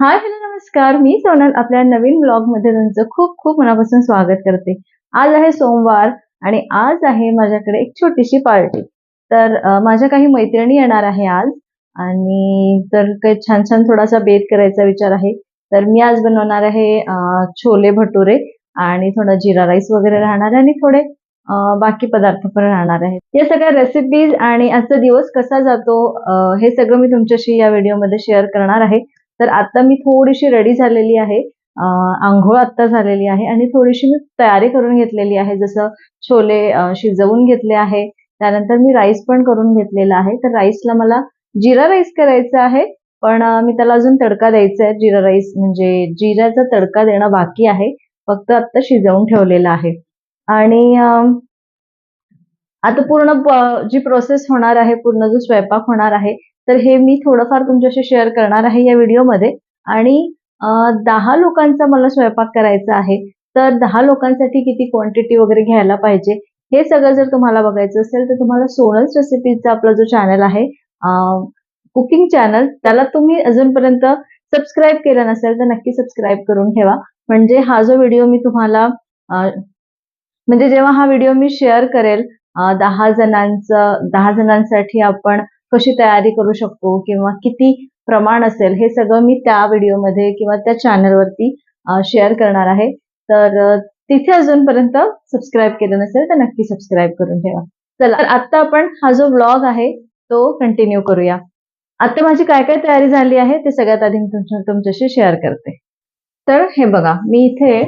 नमस्कार. मी सोनल आपल्या नवीन ब्लॉगमध्ये तुमचं खूप खूप मनापासून स्वागत करते. आज आहे सोमवार आणि आज आहे माझ्याकडे एक छोटीशी पार्टी. तर माझ्या काही मैत्रिणी येणार आहे आज आणि तर काही छान छान थोडासा बेत करायचा विचार आहे. तर मी आज बनवणार आहे छोले भटुरे आणि थोडा जिरा राईस वगैरे राहणार आहे आणि थोडे बाकी पदार्थ पण राहणार आहेत. या सगळ्या रेसिपीज आणि आजचा दिवस कसा जातो हे सगळं मी तुमच्याशी या व्हिडिओमध्ये शेअर करणार आहे. तर आता मी थोडीशी रेडी झालेली आहे. आंघोळ आत्ता झालेली आहे आणि थोडीशी मी तयारी करून घेतलेली आहे. जसं छोले शिजवून घेतले आहे. त्यानंतर मी राईस पण करून घेतलेला आहे. तर राईसला मला जिरा राईस करायचा आहे. पण मी त्याला अजून तडका द्यायचा आहे. जिरा राईस म्हणजे जिऱ्याचा तडका देणं बाकी आहे. फक्त आत्ता शिजवून ठेवलेला आहे. आणि आता पूर्ण जी प्रोसेस होणार आहे पूर्ण जो स्वयंपाक होणार आहे तर हे मी थोडंफार तुमच्याशी शेअर करणार आहे या व्हिडिओमध्ये आणि दहा लोकांचा मला स्वयंपाक करायचा आहे तर दहा लोकांसाठी किती क्वांटिटी वगैरे घ्यायला पाहिजे हे सगळं जर तुम्हाला बघायचं असेल तर तुम्हाला सोनल्स रेसिपीजचा आपला जो चॅनल आहे कुकिंग चॅनल त्याला तुम्ही अजूनपर्यंत सबस्क्राईब केलं नसेल तर नक्की सबस्क्राईब करून ठेवा. म्हणजे हा जो व्हिडिओ मी तुम्हाला म्हणजे जेव्हा हा व्हिडिओ मी शेअर करेल दहा जणांचं दहा जणांसाठी आपण कशी तयारी करू शकतो किंवा किती प्रमाण असेल हे सगळं मी त्या व्हिडिओमध्ये किंवा त्या चॅनलवरती शेअर करणार आहे. तर तिथे अजूनपर्यंत सबस्क्राईब केलं नसेल तर नक्की सबस्क्राईब करून ठेवा. चला तर आता आपण हा जो ब्लॉग आहे तो कंटिन्यू करूया. आता माझी काय काय तयारी झाली आहे ते सगळ्यात आधी मी तुमच्या- तुमच्याशी शेअर करते. तर हे बघा मी इथे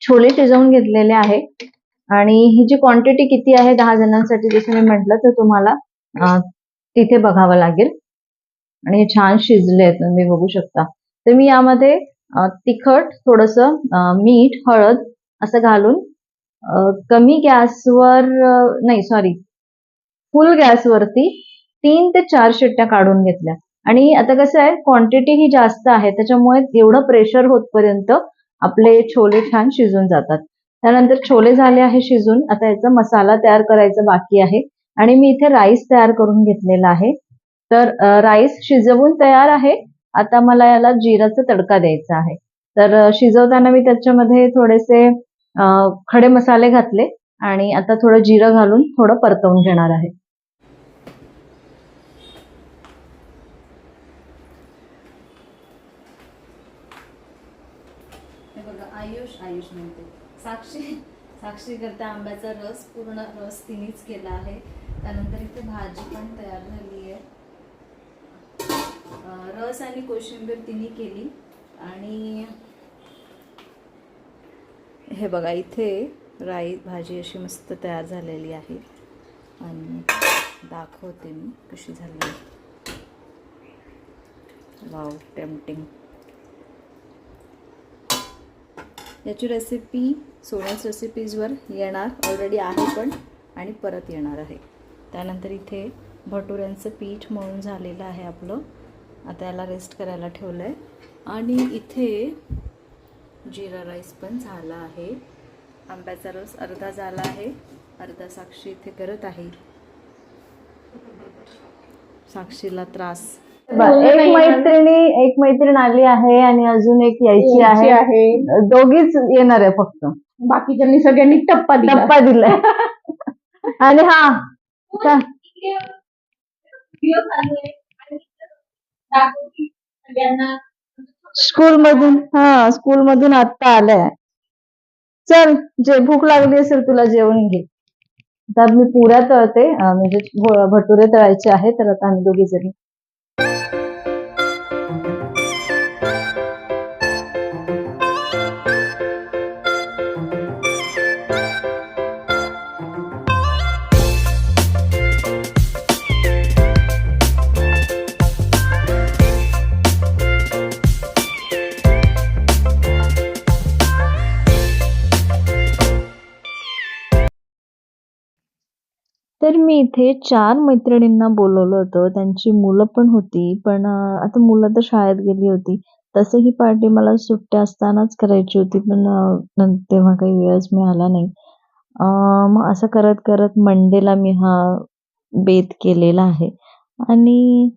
छोले शिजवून घेतलेले आहे. आणि ही जी क्वांटिटी किती आहे दहा जणांसाठी जसं मी म्हटलं तर तुम्हाला तिथे बघावं लागेल. आणि हे छान शिजले आहेत तुम्ही बघू शकता. तर मी यामध्ये तिखट थोडस मीठ हळद असं घालून कमी गॅसवर नाही सॉरी फुल गॅसवरती तीन ते चार शिट्ट्या काढून घेतल्या. आणि आता कसं आहे क्वांटिटी ही जास्त आहे त्याच्यामुळे एवढं प्रेशर होतपर्यंत आपले छोले छान शिजून जातात. त्यानंतर छोले झाले आहे शिजून आता याचा मसाला तयार करायचा बाकी आहे. आणि मी इथे राईस तयार करून घेतलेला आहे. तर राईस शिजवून तयार आहे. आता मला याला जिराचा तडका द्यायचा आहे. तर शिजवताना मी त्याच्यामध्ये थोडेसे खडे मसाले घातले आणि आता थोडं जिरं घालून थोडं परतवून घेणार आहे. आयुष आयुष म्हणते. साक्षी. साक्षी करता आंब्याचा रस पूर्ण रस तिनेच केला आहे. त्यानंतर इथे भाजी पण तयार झाली आहे. रस आणि कोशिंबीर तिने केली. आणि हे बघा इथे राई भाजी अशी मस्त तयार झालेली आहे. आणि दाखवते मी कशी झाली आहे. वाव टेम्पटिंग याची रेसिपी सोनल्स रेसिपीजवर येणार ऑलरेडी आहे पण आणि परत येणार आहे. त्यानंतर इथे भटुऱ्यांचं पीठ मळून झालेलं आहे आपलं. आता याला रेस्ट करायला ठेवलं आहे आणि इथे जिरा राईस पण झाला आहे. आंब्याचा रस अर्धा झाला आहे. अर्धा साक्षी इथे करत आहे. साक्षीला त्रास. एक मैत्रिणी एक मैत्रीण आली आहे आणि अजून एक यायची आहे. आहे. दोघीच येणार आहे फक्त. बाकीच्यांनी सगळ्यांनी टप्पा दिला. टप्पा दिलाय. आणि हा का- स्कूल मधून हा स्कूल मधून आता आलाय. चल जे भूक लागली असेल तुला जेवण घे. तर मी पुऱ्या तळते अं, म्हणजे भो- भटुरे तळायचे आहे तर आता आम्ही दोघी जणी तर मी इथे चार मैत्रिणींना बोलवलं होतं. त्यांची मुलं पण होती पण आता मुलं तर शाळेत गेली होती. तसं ही पार्टी मला सुट्ट्या असतानाच करायची होती पण तेव्हा काही वेळच मिळाला नाही. मग असं करत करत मंडेला मी हा बेत केलेला आहे. आणि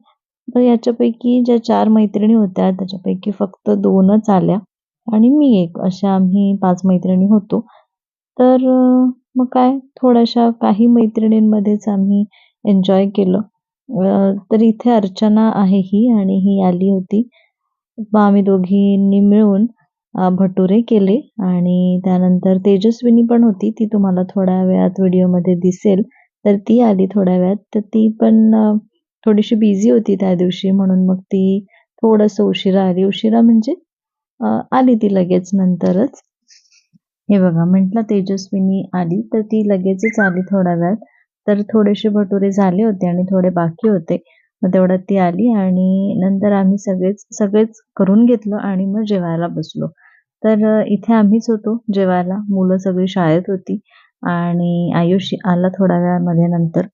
याच्यापैकी ज्या चार मैत्रिणी होत्या त्याच्यापैकी फक्त दोनच आल्या. आणि मी एक अशा आम्ही पाच मैत्रिणी होतो. तर मग काय थोड्याशा काही मैत्रिणींमध्येच आम्ही एन्जॉय केलं. तर इथे अर्चना आहे ही आणि ही आली होती. मग आम्ही दोघींनी मिळून भटुरे केले आणि त्यानंतर तेजस्विनी पण होती. ती तुम्हाला थोड्या वेळात व्हिडिओमध्ये दिसेल. तर ती आली थोड्या वेळात. तर ती पण थोडीशी बिझी होती त्या दिवशी. म्हणून मग ती थोडंसं उशिरा आली. उशिरा म्हणजे आली ती लगेच नंतरच. हे बघा म्हटलं तेजस्विनी आली तर ती लगेचच आली थोड्या वेळात तर थोडेसे भटुरे झाले होते आणि थोडे बाकी होते. मग तेवढ्यात ती आली आणि नंतर आम्ही सगळेच सगळेच करून घेतलं आणि मग जेवायला बसलो. तर इथे आम्हीच होतो जेवायला. मुलं सगळी शाळेत होती आणि आयुष आला थोड्या वेळामध्ये नंतर.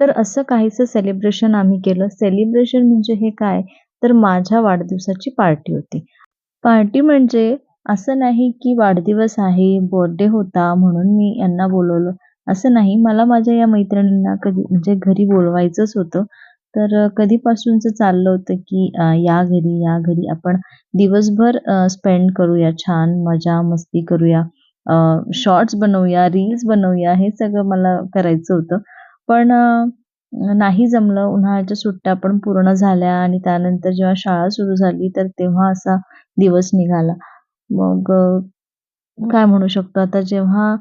तर असं काहीसं सेलिब्रेशन आम्ही केलं. सेलिब्रेशन म्हणजे हे काय? तर माझ्या वाढदिवसाची पार्टी होती. पार्टी म्हणजे असं नाही की वाढदिवस आहे बर्थडे होता म्हणून मी यांना बोलवलं. असं नाही मला माझ्या या मैत्रिणींना कधी म्हणजे घरी बोलवायचंच होतं. तर कधीपासूनचं चाललं होतं की या घरी या घरी आपण दिवसभर स्पेंड करूया छान मजा मस्ती करूया. शॉर्ट्स बनवूया रील्स बनवूया हे सगळं मला करायचं होतं. पण नाही जमलं. उन्हाळ्याच्या सुट्ट्या पण पूर्ण झाल्या आणि त्यानंतर जेव्हा शाळा सुरू झाली तर तेव्हा असा दिवस निघाला. मग काय म्हणू शकतो? आता जेव्हा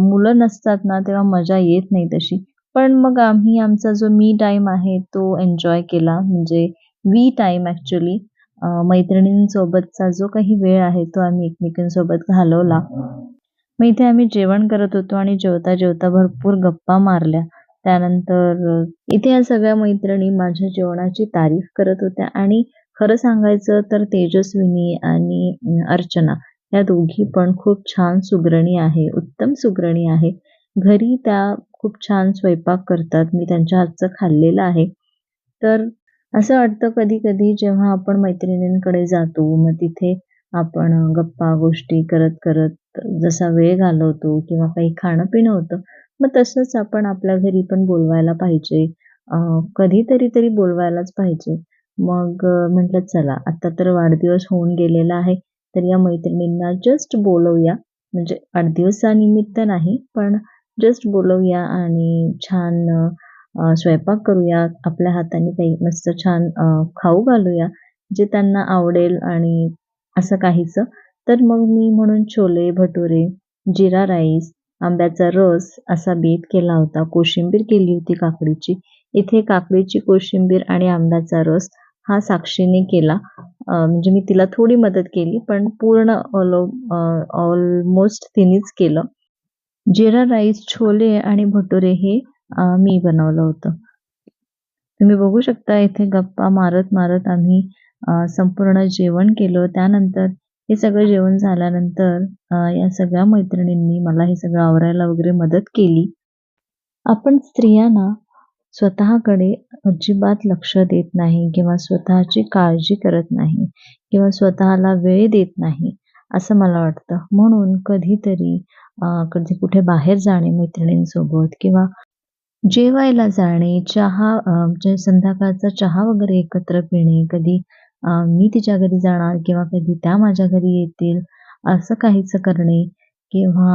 मुलं नसतात ना तेव्हा मजा येत नाही तशी. पण मग आम्ही आमचा जो मी टाईम आहे तो एन्जॉय केला. म्हणजे वी टाईम ॲक्च्युली मैत्रिणींसोबतचा जो काही वेळ आहे तो आम्ही एकमेकींसोबत घालवला. मग इथे आम्ही जेवण करत होतो आणि जेवता जेवता भरपूर गप्पा मारल्या. त्यानंतर इथे या सगळ्या मैत्रिणी माझ्या जेवणाची तारीफ करत होत्या आणि खरं सांगायचं तर तेजस्विनी आणि अर्चना या दोघी पण खूप छान सुगरणी आहे उत्तम सुगरणी आहे. घरी त्या खूप छान स्वयंपाक करतात मी त्यांच्या हातचं खाल्लेलं आहे. तर असं वाटतं कधी कधी जेव्हा आपण मैत्रिणींकडे जातो मग तिथे आपण गप्पा गोष्टी करत करत जसा वेळ घालवतो किंवा काही खाणं पिणं होतं मग तसंच आपण आपल्या घरी पण बोलवायला पाहिजे. कधीतरी तरी बोलवायलाच पाहिजे. मग म्हटलं चला आता तर वाढदिवस होऊन गेलेला आहे तर या मैत्रिणींना जस्ट बोलवूया. म्हणजे वाढदिवसानिमित्त नाही पण जस्ट बोलवूया आणि छान स्वयंपाक करूया. आपल्या हाताने काही मस्त छान खाऊ घालूया जे त्यांना आवडेल आणि असं काहीचं तर मग मी म्हणून छोले भटुरे जिरा राईस आंब्याचा रस असा बेत केला होता. कोशिंबीर केली होती काकडीची. इथे काकडीची कोशिंबीर आणि आंब्याचा रस हा साक्षीने केला. म्हणजे मी तिला थोडी मदत केली पण पूर्ण ऑल ऑलमोस्ट तिनेच केलं. जिरा राईस छोले आणि भटुरे हे मी बनवलं होतं. तुम्ही बघू शकता इथे गप्पा मारत मारत आम्ही संपूर्ण जेवण केलं. त्यानंतर हे सगळं जेवण झाल्यानंतर या सगळ्या मैत्रिणींनी मला हे सगळं आवरायला वगैरे मदत केली. आपण स्त्रियांना स्वतःकडे अजिबात लक्ष देत नाही किंवा स्वतःची काळजी करत नाही किंवा स्वतःला वेळ देत नाही असं मला वाटतं. म्हणून कधीतरी अ, कधी कुठे बाहेर जाणे मैत्रिणींसोबत किंवा जेवायला जाणे चहा अ, म्हणजे संध्याकाळचा चहा वगैरे एकत्र पिणे कधी अ, मी तिच्या घरी जाणार किंवा कधी त्या माझ्या घरी येतील असं काहीच करणे किंवा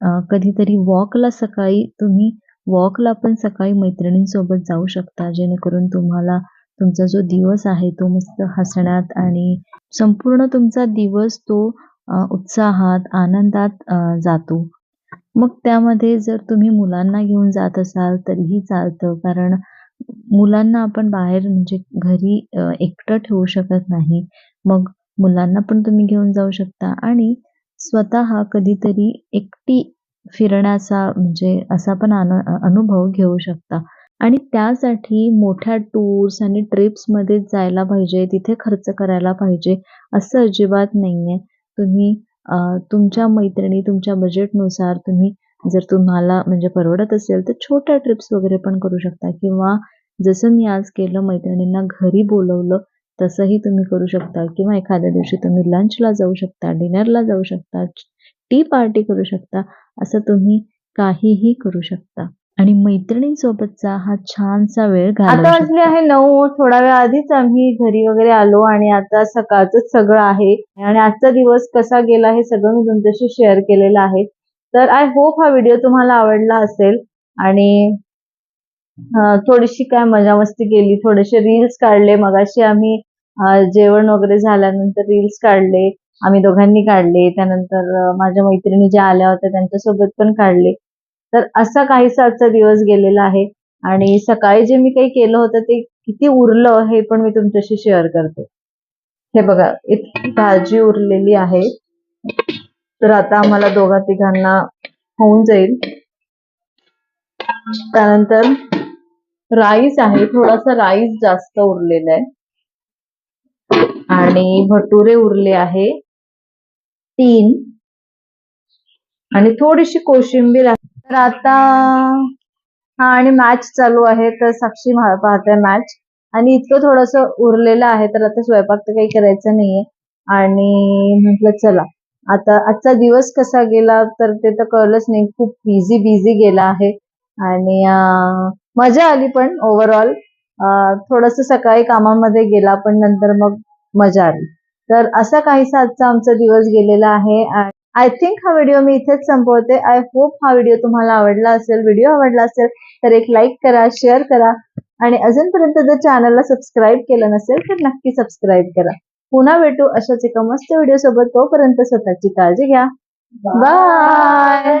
अ, कधीतरी वॉकला सकाळी तुम्ही वॉकला पण सकाळी मैत्रिणींसोबत जाऊ शकता जेणेकरून तुम्हाला तुमचा जो दिवस आहे तो मस्त हसण्यात आणि संपूर्ण तुमचा दिवस तो उत्साहात आनंदात जातो. मग त्यामध्ये जर तुम्ही मुलांना घेऊन जात असाल तरीही चालतं कारण मुलांना आपण बाहेर म्हणजे घरी एकटं ठेवू शकत नाही. मग मुलांना पण तुम्ही घेऊन जाऊ शकता आणि स्वतः कधीतरी एकटी फिरण्याचा म्हणजे असा पण अनु अनुभव घेऊ शकता. आणि त्यासाठी मोठ्या टूर्स आणि ट्रिप्समध्ये जायला पाहिजे तिथे खर्च करायला पाहिजे असं अजिबात नाही आहे तुम्ही तुमच्या मैत्रिणी तुमच्या बजेटनुसार तुम्ही जर तुम्हाला म्हणजे परवडत असेल तर छोट्या ट्रिप्स वगैरे पण करू शकता. किंवा जसं मी आज केलं मैत्रिणींना घरी बोलवलं तसंही तुम्ही करू शकता. किंवा एखाद्या दिवशी तुम्ही लंचला जाऊ शकता डिनरला जाऊ शकता. टी पार्टी करू शकता असं तुम्ही काहीही करू शकता. आणि मैत्रिणींसोबतचा हा छानसा वेळ आता वाजले आहे नऊ थोडा वेळ आधीच आम्ही घरी वगैरे आलो आणि आता सकाळच सगळं आहे. आणि आजचा दिवस कसा गेला हे सगळं मी तुमच्याशी शेअर केलेलं आहे. तर आय होप हा व्हिडिओ तुम्हाला आवडला असेल. आणि थोडीशी काय मजा मस्ती केली थोडेसे रील्स काढले. मगाशी आम्ही जेवण वगैरे झाल्यानंतर रील्स काढले. आम्ही दोघांनी काढले त्यानंतर माझ्या मैत्रिणी ज्या आल्या होत्या त्यांच्यासोबत पण काढले. तर असा काहीसा आजचा दिवस गेलेला आहे आणि सकाळी जे मी काही केलं होतं ते किती उरलं हे पण मी तुमच्याशी शेअर करते. हे बघा इतकी भाजी उरलेली आहे. तर आता आम्हाला दोघा तिघांना होऊन जाईल. त्यानंतर राईस आहे थोडासा राईस जास्त उरलेला आहे. आणि भटुरे उरले आहे. तीन. आणि थोडीशी कोशिंबीर आहे. तर आता हा आणि मॅच चालू आहे तर साक्षी पाहते मॅच आणि इतकं थोडस उरलेलं आहे तर आता स्वयंपाक तर काही करायचं नाहीये. आणि म्हटलं चला आता आजचा दिवस कसा गेला तर ते तर कळलंच नाही. खूप बिझी बिझी गेला आहे. आणि मजा आली पण ओव्हरऑल थोडस सकाळी कामामध्ये गेला पण नंतर मग मजा आली. तर असा काहीसा आजचा आमचा दिवस गेलेला आहे. आय थिंक हा व्हिडिओ मी इथेच संपवते. आय होप हा व्हिडिओ तुम्हाला आवडला असेल व्हिडिओ आवडला असेल तर एक लाईक करा शेअर करा. आणि अजूनपर्यंत जर चॅनलला सबस्क्राईब केलं नसेल तर नक्की सबस्क्राईब करा. पुन्हा भेटू अशाच एका मस्त व्हिडिओ सोबत. तोपर्यंत स्वतःची काळजी घ्या. बाय